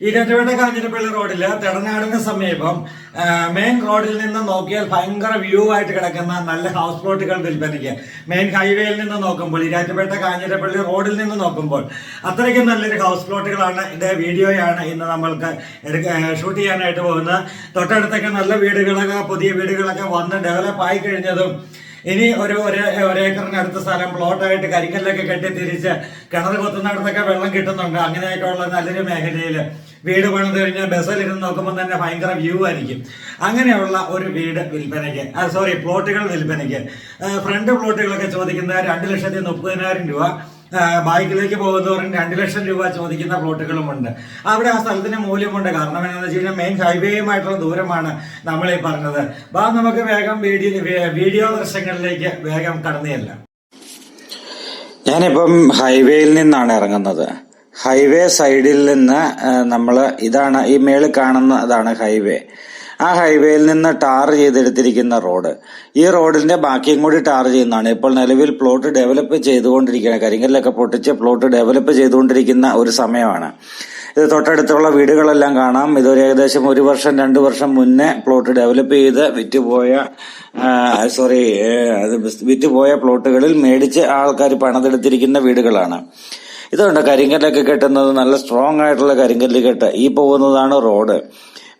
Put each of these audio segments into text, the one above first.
ഇരട്ടുപേട്ട കാഞ്ഞിരപ്പള്ളി റോഡിൽ തെടനാടിന് സമീപം മെയിൻ റോഡിൽ നിന്ന് നോക്കിയാൽ ഭയങ്കര വ്യൂ ആയിട്ട് കിടക്കുന്ന നല്ല ഹൗസ് പ്ലോട്ടുകൾ വിൽപ്പനയ്ക്ക്. മെയിൻ ഹൈവേയിൽ നിന്ന് നോക്കുമ്പോൾ ഇരാറ്റുപേട്ട കാഞ്ഞിരപ്പള്ളി റോഡിൽ നിന്ന് നോക്കുമ്പോൾ അത്രയ്ക്കും നല്ലൊരു ഹൗസ് പ്ലോട്ടുകളാണ് ഇതിന്റെ വീഡിയോയാണ് ഇന്ന് നമ്മൾക്ക് ഷൂട്ട് ചെയ്യാനായിട്ട് പോകുന്നത്. തൊട്ടടുത്തൊക്കെ നല്ല വീടുകളൊക്കെ പുതിയ വീടുകളൊക്കെ വന്ന് ഡെവലപ്പ് ആയി കഴിഞ്ഞതും ഇനി ഒരു ഒരു ഒരേക്കറിനടുത്ത സ്ഥലം പ്ലോട്ടായിട്ട് കരിക്കല്ലൊക്കെ കെട്ടി തിരിച്ച് കിണർ കൊത്തുന്നിടത്തൊക്കെ വെള്ളം കിട്ടുന്നുണ്ട്. അങ്ങനെയൊക്കെ ഉള്ള നല്ലൊരു മേഖലയിൽ വീട് പണിത് കഴിഞ്ഞാൽ ബസ്സിലിരുന്ന് നോക്കുമ്പോൾ തന്നെ ഭയങ്കര വ്യൂ ആയിരിക്കും. അങ്ങനെയുള്ള ഒരു വീട് വിൽപ്പനയ്ക്ക് സോറി പ്ലോട്ടുകൾ വിൽപ്പനയ്ക്ക്. ഫ്രണ്ട് പ്ലോട്ടുകളൊക്കെ ചോദിക്കുന്നത് രണ്ട് ലക്ഷത്തി മുപ്പതിനായിരം രൂപ ബൈക്കിലേക്ക് പോകുന്നവരും രണ്ട് ലക്ഷം രൂപ ചോദിക്കുന്ന പ്ലോട്ടുകളുമുണ്ട്. അവിടെ ആ സ്ഥലത്തിന് മൂല്യമുണ്ട്. കാരണം എന്താണെന്ന് വെച്ച് കഴിഞ്ഞാൽ മെയിൻ ഹൈവേയുമായിട്ടുള്ള ദൂരമാണ് നമ്മൾ ഈ പറഞ്ഞത്. ബാ നമുക്ക് വേഗം വീഡിയോ വീഡിയോ ദൃശ്യങ്ങളിലേക്ക് വേഗം കടന്നുചെല്ലാം ഞാനിപ്പം ഹൈവേയിൽ നിന്നാണ് ഇറങ്ങുന്നത്. ഹൈവേ സൈഡിൽ നിന്ന് നമ്മൾ ഇതാണ് ഈ മേളിൽ കാണുന്നതാണ് ഹൈവേ. ആ ഹൈവേയിൽ നിന്ന് ടാർ ചെയ്തെടുത്തിരിക്കുന്ന റോഡ്. ഈ റോഡിന്റെ ബാക്കിയും കൂടി ടാർ ചെയ്യുന്നതാണ്. ഇപ്പോൾ നിലവിൽ പ്ലോട്ട് ഡെവലപ്പ് ചെയ്തുകൊണ്ടിരിക്കുകയാണ്. കരിങ്കല്ലൊക്കെ പൊട്ടിച്ച് പ്ലോട്ട് ഡെവലപ്പ് ചെയ്തുകൊണ്ടിരിക്കുന്ന ഒരു സമയമാണ്. ഇത് തൊട്ടടുത്തുള്ള വീടുകളെല്ലാം കാണാം. ഇതൊരു ഏകദേശം ഒരു വർഷം രണ്ടു വർഷം മുന്നേ പ്ലോട്ട് ഡെവലപ്പ് ചെയ്ത് വിറ്റുപോയ സോറി വിറ്റുപോയ പ്ലോട്ടുകളിൽ മേടിച്ച് ആൾക്കാർ പണിതെടുത്തിരിക്കുന്ന വീടുകളാണ്. ഇതുണ്ട്? കരിങ്കല്ലൊക്കെ കെട്ടുന്നത് നല്ല സ്ട്രോങ് ആയിട്ടുള്ള കരിങ്കല്ല് കെട്ട്. ഈ പോകുന്നതാണ് റോഡ്.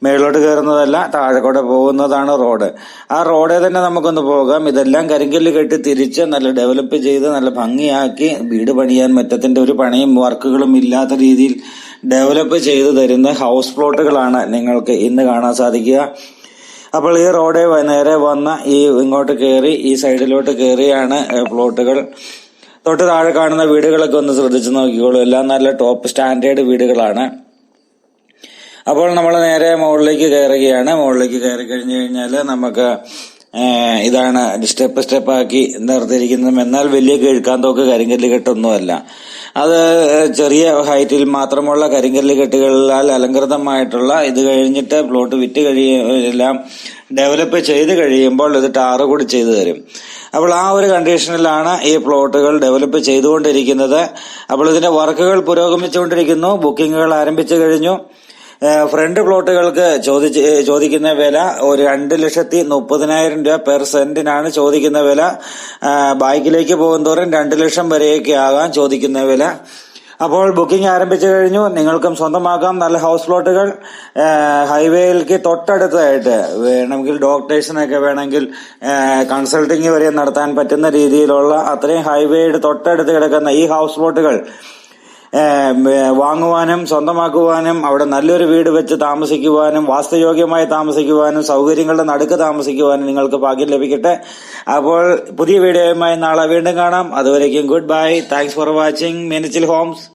മേളിലോട്ട് കയറുന്നതല്ല താഴെ കൂടെ പോകുന്നതാണ് റോഡ്. ആ റോഡേ തന്നെ നമുക്കൊന്ന് പോകാം. ഇതെല്ലാം കരിങ്കല്ല് കെട്ടി തിരിച്ച് നല്ല ഡെവലപ്പ് ചെയ്ത് നല്ല ഭംഗിയാക്കി വീട് പണിയാൻ മറ്റത്തിന്റെ ഒരു പണിയും വർക്കുകളും ഇല്ലാത്ത രീതിയിൽ ഡെവലപ്പ് ചെയ്തു തരുന്ന ഹൗസ് പ്ലോട്ടുകളാണ് നിങ്ങൾക്ക് ഇന്ന് കാണാൻ സാധിക്കുക. അപ്പോൾ ഈ റോഡേ നേരെ വന്ന ഈ ഇങ്ങോട്ട് കയറി ഈ സൈഡിലോട്ട് കയറിയാണ് പ്ലോട്ടുകൾ തൊട്ട് താഴെ കാണുന്ന വീടുകളൊക്കെ ഒന്ന് ശ്രദ്ധിച്ചു നോക്കിക്കോളൂ. എല്ലാം നല്ല ടോപ്പ് സ്റ്റാൻഡേർഡ് വീടുകളാണ്. അപ്പോൾ നമ്മൾ നേരെ മുകളിലേക്ക് കയറുകയാണ്. മുകളിലേക്ക് കയറി കഴിഞ്ഞു കഴിഞ്ഞാൽ നമുക്ക് ഇതാണ് സ്റ്റെപ്പ് സ്റ്റെപ്പ് ആക്കി നിർത്തിയിരിക്കുന്നത് എന്നാൽ വലിയ കിഴക്കാന്തോക്ക് കരിങ്കല്ല് കെട്ടൊന്നുമല്ല. അത് ചെറിയ ഹൈറ്റിൽ മാത്രമുള്ള കരിങ്കല്ല് കെട്ടുകളാൽ അലങ്കൃതമായിട്ടുള്ള ഇത് കഴിഞ്ഞിട്ട് പ്ലോട്ട് വിറ്റ് കഴിയ എല്ലാം ഡെവലപ്പ് ചെയ്ത് കഴിയുമ്പോൾ ഇത് ടാറ് കൂടി ചെയ്തു തരും. അപ്പോൾ ആ ഒരു കണ്ടീഷനിലാണ് ഈ പ്ലോട്ടുകൾ ഡെവലപ്പ് ചെയ്തുകൊണ്ടിരിക്കുന്നത്. അപ്പോൾ ഇതിന്റെ വർക്കുകൾ പുരോഗമിച്ചുകൊണ്ടിരിക്കുന്നു. ബുക്കിങ്ങുകൾ ആരംഭിച്ചു കഴിഞ്ഞു. ഫ്രണ്ട് പ്ലോട്ടുകൾക്ക് ചോദിച്ച് ചോദിക്കുന്ന വില ഒരു രണ്ട് ലക്ഷത്തി മുപ്പതിനായിരം രൂപ പെർ സെന്റിനാണ് ചോദിക്കുന്ന വില. ബൈക്കിലേക്ക് പോകുന്തോറും രണ്ട് ലക്ഷം വരെയൊക്കെ ആകാം ചോദിക്കുന്ന വില. അപ്പോൾ ബുക്കിംഗ് ആരംഭിച്ചു കഴിഞ്ഞു. നിങ്ങൾക്കും സ്വന്തമാക്കാം. നല്ല ഹൗസ് പ്ലോട്ടുകൾ. ഹൈവേയിലേക്ക് തൊട്ടടുത്തായിട്ട് വേണമെങ്കിൽ ഡോക്ടേഴ്സിനൊക്കെ വേണമെങ്കിൽ കൺസൾട്ടിങ് വരെ നടത്താൻ പറ്റുന്ന രീതിയിലുള്ള അത്രയും ഹൈവേയുടെ തൊട്ടടുത്ത് കിടക്കുന്ന ഈ ഹൗസ് പ്ലോട്ടുകൾ വാങ്ങുവാനും സ്വന്തമാക്കുവാനും അവിടെ നല്ലൊരു വീട് വെച്ച് താമസിക്കുവാനും വാസ്തുയോഗ്യമായി താമസിക്കുവാനും സൗകര്യങ്ങളുടെ നടുക്ക് താമസിക്കുവാനും നിങ്ങൾക്ക് ഭാഗ്യം ലഭിക്കട്ടെ. അപ്പോൾ പുതിയ വീഡിയോയുമായി നാളെ വീണ്ടും കാണാം. അതുവരേക്കും good bye. Thanks for watching മെനിച്ചിൽ Holmes